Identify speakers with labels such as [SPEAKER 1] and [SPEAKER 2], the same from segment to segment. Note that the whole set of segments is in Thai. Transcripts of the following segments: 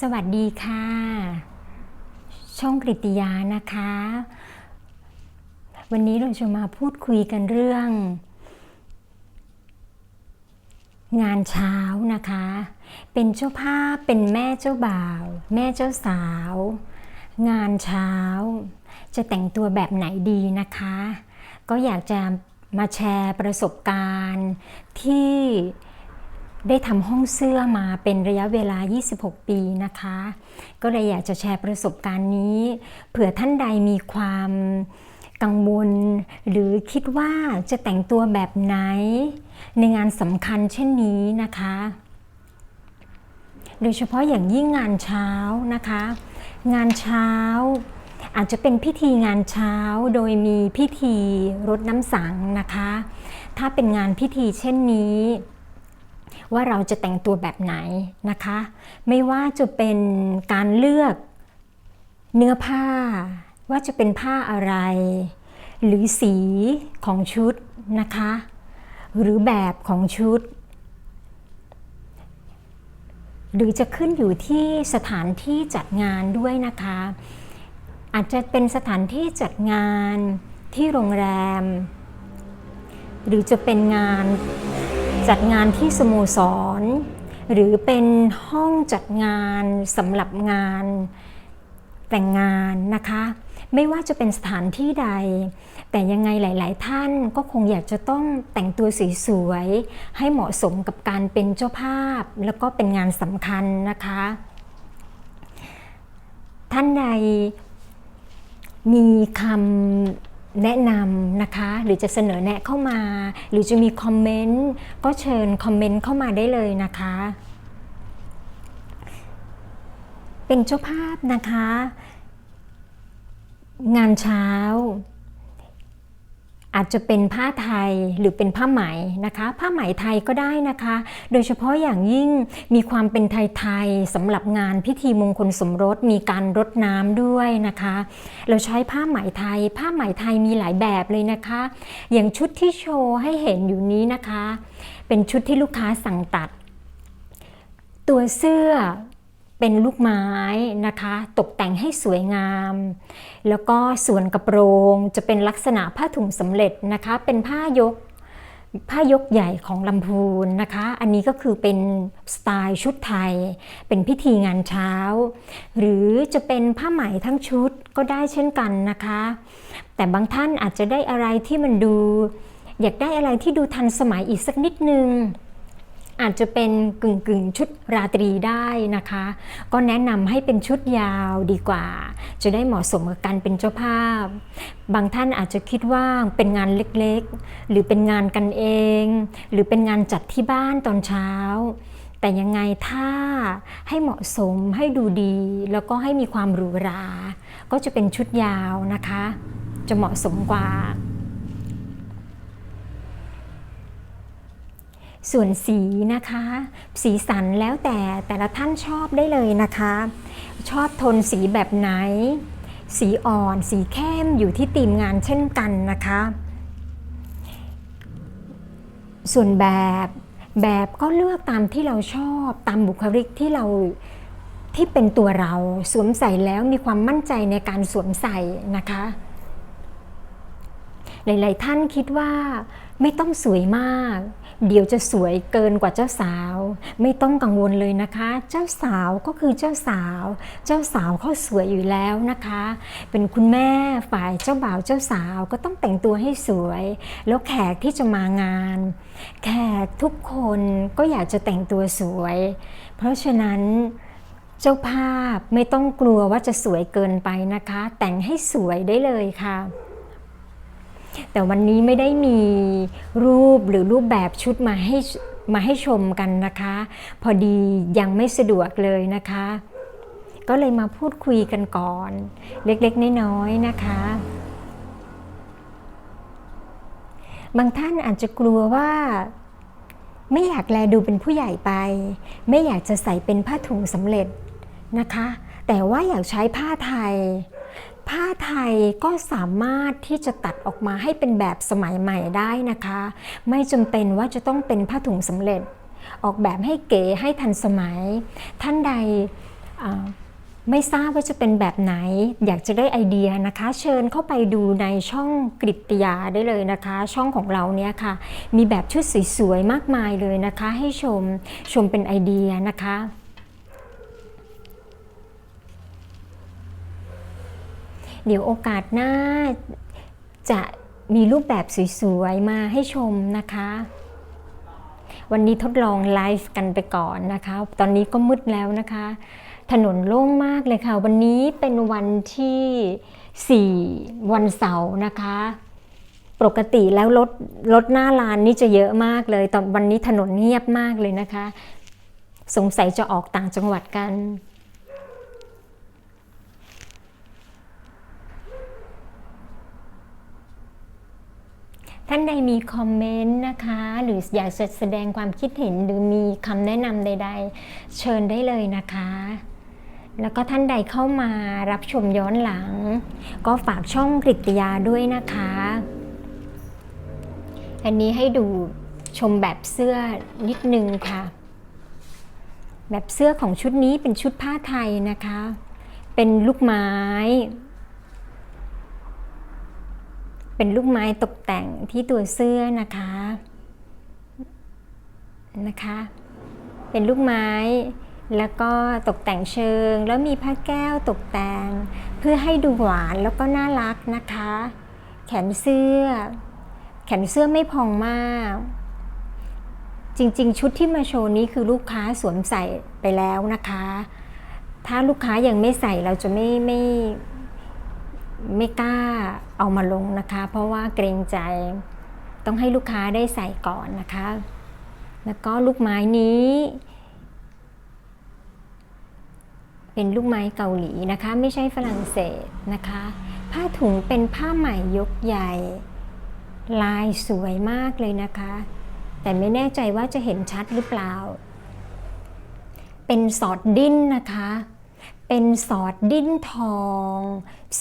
[SPEAKER 1] สวัสดีค่ะ ช่องกริติยานะคะ วันนี้เราจะมาพูดคุยกันเรื่อง งานเช้านะคะ เป็นเจ้าภาพเป็นแม่เจ้าบ่าว แม่เจ้าสาว งานเช้า จะแต่งตัวแบบไหนดีนะคะ ก็อยากจะมาแชร์ประสบการณ์ที่ ได้ทำห้องเสื้อมาเป็นระยะเวลา 26 ปีนะคะ ก็เลยอยากจะแชร์ประสบการณ์นี้เผื่อท่านใดมีความกังวล หรือคิดว่าจะแต่งตัวแบบไหน ในงานสำคัญเช่นนี้นะคะ โดยเฉพาะอย่างยิ่งงานเช้านะคะ งานเช้าอาจจะเป็นพิธีงานเช้าโดยมีพิธีรดน้ำสังนะคะ ถ้าเป็นงานพิธีเช่นนี้ ว่าเราจะแต่งตัวแบบไหนนะคะ ไม่ว่าจะเป็นการเลือกเนื้อผ้า ว่าจะเป็นผ้าอะไร หรือสีของชุดนะคะ หรือแบบของชุด หรือจะขึ้นอยู่ที่สถานที่จัดงานด้วยนะคะ อาจจะเป็นสถานที่จัดงานที่โรงแรม หรือจะเป็นงาน จัดงานที่สโมสร หรือเป็นห้องจัดงานสำหรับงานแต่งงานนะคะ ไม่ว่าจะเป็นสถานที่ใด แต่ยังไงหลาย ๆ ท่านก็คงอยากจะต้องแต่งตัวสวยๆให้เหมาะสมกับการเป็นเจ้าภาพ แล้วก็เป็นงานสำคัญนะคะ ท่านใดมีคำ แนะนำนะคะหรือจะเสนอแนะเข้ามา หรือจะมีคอมเมนต์ก็เชิญคอมเมนต์เข้ามาได้เลยนะคะ เป็นเจ้าภาพนะคะ งานเช้า อาจจะเป็นผ้าไทยหรือเป็นผ้าไหมนะคะ ผ้าไหมไทยก็ได้นะคะ โดยเฉพาะอย่างยิ่งมีความเป็นไทยๆสำหรับงานพิธีมงคลสมรสมีการรดน้ำด้วยนะคะ เราใช้ผ้าไหมไทย ผ้าไหมไทยมีหลายแบบเลยนะคะ อย่างชุดที่โชว์ให้เห็นอยู่นี้นะคะ เป็นชุดที่ลูกค้าสั่งตัด ตัวเสื้อ เป็นลูกไม้นะคะ ตกแต่งให้สวยงาม แล้วก็ส่วนกระโปรงจะเป็นลักษณะผ้าถุงสำเร็จนะคะ เป็นผ้ายกผ้ายกใหญ่ของลำพูนนะคะ อันนี้ก็คือเป็นสไตล์ชุดไทย เป็นพิธีงานเช้า หรือจะเป็นผ้าไหมทั้งชุดก็ได้เช่นกันนะคะ แต่บางท่านอาจจะได้อะไรที่มันดู อยากได้อะไรที่ดูทันสมัยอีกสักนิดนึง อาจจะเป็นกึ่งกึ่งชุดราตรีได้นะคะ ก็แนะนำให้เป็นชุดยาวดีกว่า จะได้เหมาะสมกับการเป็นเจ้าภาพ บางท่านอาจจะคิดว่าเป็นงานเล็กๆ หรือเป็นงานกันเอง หรือเป็นงานจัดที่บ้านตอนเช้า แต่ยังไงถ้าให้เหมาะสมให้ดูดี แล้วก็ให้มีความหรูหรา ก็จะเป็นชุดยาวนะคะ จะเหมาะสมกว่า ส่วนสีนะคะ สีสันแล้วแต่แต่ละท่านชอบได้เลยนะคะ ชอบโทนสีแบบไหน สีอ่อน สีเข้มอยู่ที่ทีมงานเช่นกันนะคะ ส่วนแบบแบบก็เลือกตามที่เราชอบตามบุคลิกที่เราที่เป็นตัวเราสวมใส่แล้วมีความมั่นใจในการสวมใส่นะคะ หลาย ๆ ท่านคิดว่าไม่ต้องสวยมาก เดี๋ยวจะสวยเกินกว่าเจ้าสาว ไม่ต้องกังวลเลยนะคะ เจ้าสาวก็คือเจ้าสาว เจ้าสาวเขาสวยอยู่แล้วนะคะ เป็นคุณแม่ฝ่ายเจ้าบ่าวเจ้าสาวก็ต้องแต่งตัวให้สวย แล้วแขกที่จะมางาน แขกทุกคนก็อยากจะแต่งตัวสวย เพราะฉะนั้นเจ้าภาพไม่ต้องกลัวว่าจะสวยเกินไปนะคะ แต่งให้สวยได้เลยค่ะ แต่วันนี้ไม่ได้มีรูปหรือรูปแบบชุดมาให้มาให้ชมกันนะคะ พอดียังไม่สะดวกเลยนะคะ ก็เลยมาพูดคุยกันก่อน เล็กๆ น้อยๆนะคะ บางท่านอาจจะกลัวว่าไม่อยากแลดูเป็นผู้ใหญ่ไป ไม่อยากจะใส่เป็นผ้าถุงสำเร็จนะคะ แต่ว่าอยากใช้ผ้าไทย ผ้าไทยก็สามารถที่จะตัดออกมาให้เป็นแบบสมัยใหม่ได้นะคะ ไม่จำเป็นว่าจะต้องเป็นผ้าถุงสำเร็จ ออกแบบให้เก๋ให้ทันสมัย ท่านใดไม่ทราบว่าจะเป็นแบบไหน อยากจะได้ไอเดียนะคะ เชิญเข้าไปดูในช่องกริตยาได้เลยนะคะ ช่องของเราเนี่ยค่ะ มีแบบชุดสวยๆมากมายเลยนะคะ ให้ชมชมเป็นไอเดียนะคะ เดี๋ยวโอกาสหน้าจะมีรูปแบบสวยๆ มาให้ชมนะคะ วันนี้ทดลองไลฟ์กันไปก่อนนะคะ ตอนนี้ก็มืดแล้วนะคะ ถนนโล่งมากเลยค่ะ วันนี้เป็นวันที่ 4 วันเสาร์นะคะ ปกติแล้วรถรถหน้าลานนี่จะเยอะมากเลย ตอนวันนี้ถนนเงียบมากเลยนะคะ สงสัยจะออกต่างจังหวัดกัน ท่านใดมีคอมเมนต์นะคะ หรืออยากจะแสดงความคิดเห็นหรือมีคำแนะนำใด ๆ เชิญได้เลยนะคะ แล้วก็ท่านใดเข้ามารับชมย้อนหลัง ก็ฝากช่องกริตยาด้วยนะคะ อันนี้ให้ดูชมแบบเสื้อนิดนึงค่ะ แบบเสื้อของชุดนี้เป็นชุดผ้าไทยนะคะ เป็นลูกไม้ เป็นลูกไม้ตกแต่งที่ตัวเสื้อนะคะนะคะ เป็นลูกไม้แล้วก็ตกแต่งเชิง แล้วมีผ้าแก้วตกแต่ง เพื่อให้ดูหวานแล้วก็น่ารักนะคะ แขนเสื้อ แขนเสื้อไม่พองมาก จริงๆ ชุดที่มาโชว์นี้คือลูกค้าสวมใส่ไปแล้วนะคะ ถ้าลูกค้ายังไม่ใส่เราจะไม่ไม่ ไม่กล้าเอามาลงนะคะ เพราะว่าเกรงใจต้องให้ลูกค้าได้ใส่ก่อนนะคะ แล้วก็ลูกไม้นี้ เป็นลูกไม้เกาหลีนะคะ ไม่ใช่ฝรั่งเศสนะคะ ผ้าถุงเป็นผ้าไหมยกใหญ่ ลายสวยมากเลยนะคะ แต่ไม่แน่ใจว่าจะเห็นชัดหรือเปล่า เป็นสอดดิ้นนะคะ เป็นสอดดิ้นทอง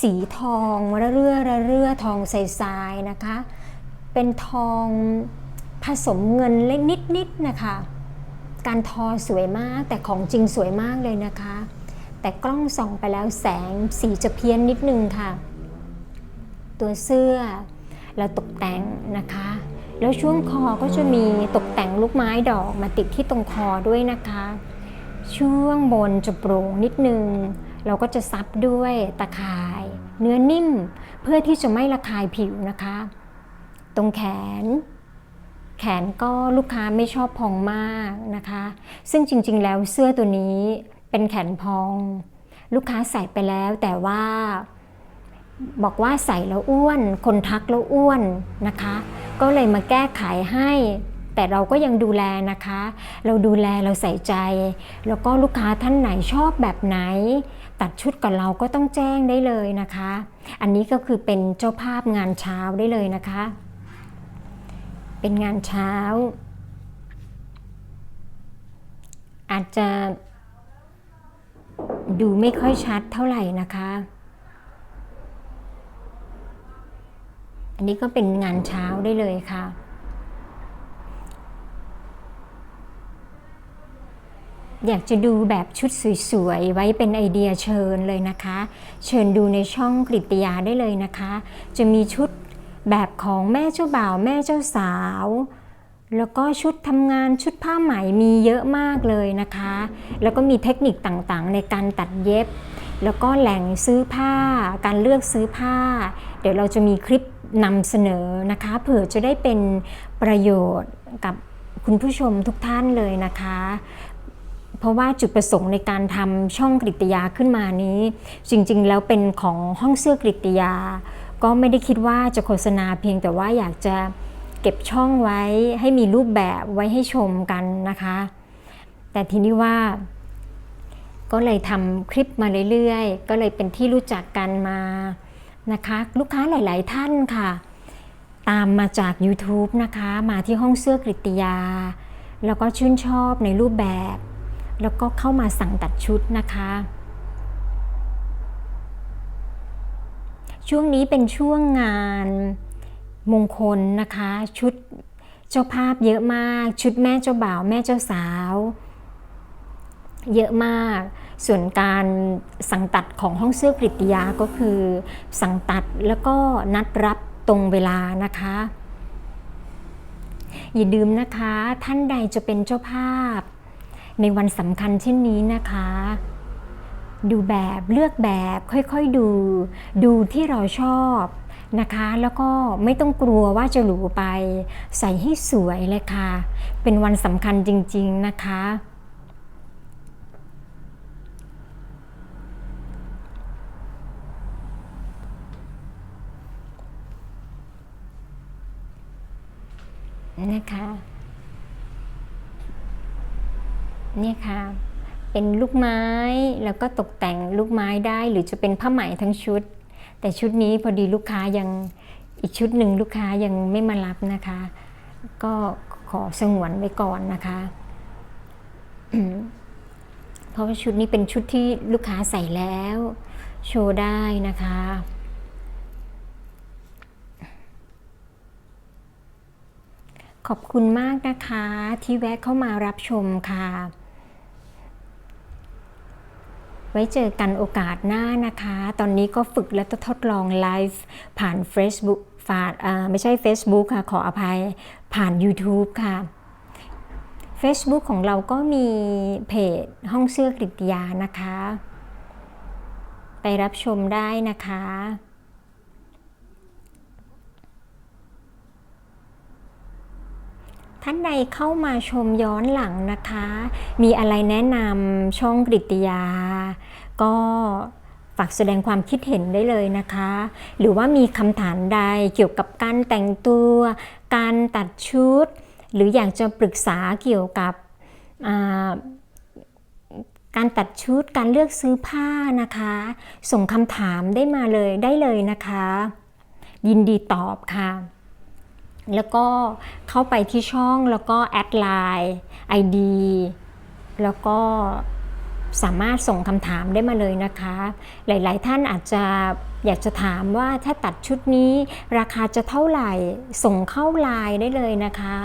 [SPEAKER 1] สีทองระเรื่อระเรื่อทองใสๆนะคะ เป็นทองผสมเงินเล็กนิดๆนะคะ การทอสวยมากแต่ของจริงสวยมากเลยนะคะ แต่กล้องส่องไปแล้วแสงสีจะเพี้ยนนิดนึงค่ะ ตัวเสื้อเราตกแต่งนะคะ แล้วช่วงคอก็จะมีตกแต่งลูกไม้ดอกมาติดที่ตรงคอด้วยนะคะ ช่วงบนจะโปร่งนิดนึง เราก็จะซับด้วยตะข่าย เนื้อนิ่มเพื่อที่จะไม่ระคายผิวนะคะ ตรงแขน แขนก็ลูกค้าไม่ชอบพองมากนะคะ ซึ่งจริงๆแล้วเสื้อตัวนี้เป็นแขนพอง ลูกค้าใส่ไปแล้วแต่ว่าบอกว่าใส่แล้วอ้วน คนทักแล้วอ้วนนะคะ ก็เลยมาแก้ไขให้ แต่เราก็ยังดูแลนะคะ เราดูแลเราใส่ใจ แล้วก็ลูกค้าท่านไหนชอบแบบไหน ตัดชุดกับเราก็ต้องแจ้งได้เลยนะคะ อันนี้ก็คือเป็นเจ้าภาพงานเช้าได้เลยนะคะ เป็นงานเช้า อาจจะดูไม่ค่อยชัดเท่าไหร่นะคะ อันนี้ก็เป็นงานเช้าได้เลยค่ะ อยากจะดูแบบชุดสวยๆ ไว้เป็นไอเดียเชิญเลยนะคะ เชิญดูในช่องกริตยาได้เลยนะคะ จะมีชุดแบบของแม่เจ้าบ่าวแม่เจ้าสาว แล้วก็ชุดทำงานชุดผ้าไหมมีเยอะมากเลยนะคะ แล้วก็มีเทคนิคต่างๆ ในการตัดเย็บ แล้วก็แหล่งซื้อผ้า การเลือกซื้อผ้า เดี๋ยวเราจะมีคลิปนำเสนอนะคะเผื่อจะได้เป็นประโยชน์กับคุณผู้ชมทุกท่านเลยนะคะ เพราะว่าจุดประสงค์ในการทำช่องกริตยาขึ้นมานี้ จริงๆ แล้วเป็นของห้องเสื้อกริตยา ก็ไม่ได้คิดว่าจะโฆษณาเพียงแต่ว่าอยากจะเก็บช่องไว้ให้มีรูปแบบไว้ให้ชมกันนะคะ แต่ทีนี้ว่า ก็เลยทำคลิปมาเรื่อยๆ ก็เลยเป็นที่รู้จักกันมานะคะ ลูกค้าหลาย ๆ ท่านค่ะ ตามมาจาก YouTube นะคะ มาที่ห้องเสื้อกริตยา แล้วก็ชื่นชอบในรูปแบบ แล้วก็เข้ามาสั่งตัดชุดนะคะ ช่วงนี้เป็นช่วงงานมงคลนะคะ ชุดเจ้าภาพเยอะมาก ชุดแม่เจ้าบ่าวแม่เจ้าสาว เยอะมาก ส่วนการสั่งตัดของห้องเสื้อกริตยาก็คือ สั่งตัดแล้วก็นัดรับตรงเวลานะคะอย่าลืมนะคะ ท่านใดจะเป็นเจ้าภาพ ในวันสำคัญเช่นนี้นะคะ ดูแบบเลือกแบบค่อยๆดู ดูที่เราชอบนะคะ แล้วก็ไม่ต้องกลัวว่าจะหรูไป ใส่ให้สวยเลยค่ะ เป็นวันสำคัญจริงๆนะคะนะคะ เนี่ยค่ะ เป็นลูกไม้แล้วก็ตกแต่งลูกไม้ได้หรือจะเป็นผ้าไหมทั้งชุด แต่ชุดนี้พอดีลูกค้ายังอีกชุดหนึ่งลูกค้ายังไม่มารับนะคะ ก็ขอสงวนไว้ก่อนนะคะเพราะว่าชุดนี้เป็นชุดที่ลูกค้าใส่แล้ว โชว์ได้นะคะ ขอบคุณมากนะคะที่แวะเข้ามารับชมค่ะ ไว้เจอกันโอกาสหน้านะคะ ตอนนี้ก็ฝึกและทดลองไลฟ์ผ่าน Facebook ฝาดอ่าไม่ใช่ Facebook ค่ะ ขออภัยผ่าน YouTube ค่ะ Facebook ของเราก็มีเพจห้องเสื้อกริตยานะคะ ไปรับชมได้นะคะ ท่านใดเข้ามาชมย้อนหลังนะคะ มีอะไรแนะนำช่องกริตยา ก็ฝากแสดงความคิดเห็นได้เลยนะคะ หรือว่ามีคำถามใดเกี่ยวกับการแต่งตัว การตัดชุด หรืออยากจะปรึกษาเกี่ยวกับการตัดชุดการเลือกซื้อผ้านะคะ ส่งคำถามได้มาเลยได้เลยนะคะ ยินดีตอบค่ะ แล้วก็เข้าไปที่ช่องแล้วก็แอดไลน์ ID แล้วก็สามารถส่งคำถามได้มาเลยนะคะ หลาย ๆ ท่านอาจจะอยากจะถามว่าถ้าตัดชุดนี้ราคาจะเท่าไหร่ ส่งเข้าไลน์ได้เลยนะคะ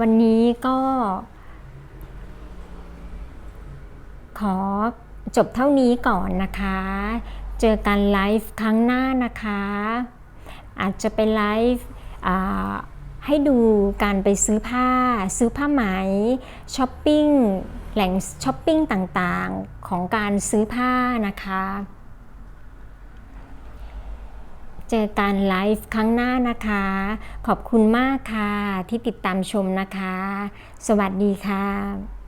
[SPEAKER 1] วันนี้ก็ ขอจบเท่านี้ก่อนนะคะ เจอกันไลฟ์ครั้งหน้านะคะ อาจจะเป็นไลฟ์ให้ดูการไปซื้อผ้า ซื้อผ้าไหมช้อปปิ้งแหล่งช้อปปิ้งต่างๆของการซื้อผ้านะคะ เจอกันไลฟ์ครั้งหน้านะคะ ขอบคุณมากค่ะที่ติดตามชมนะคะ สวัสดีค่ะ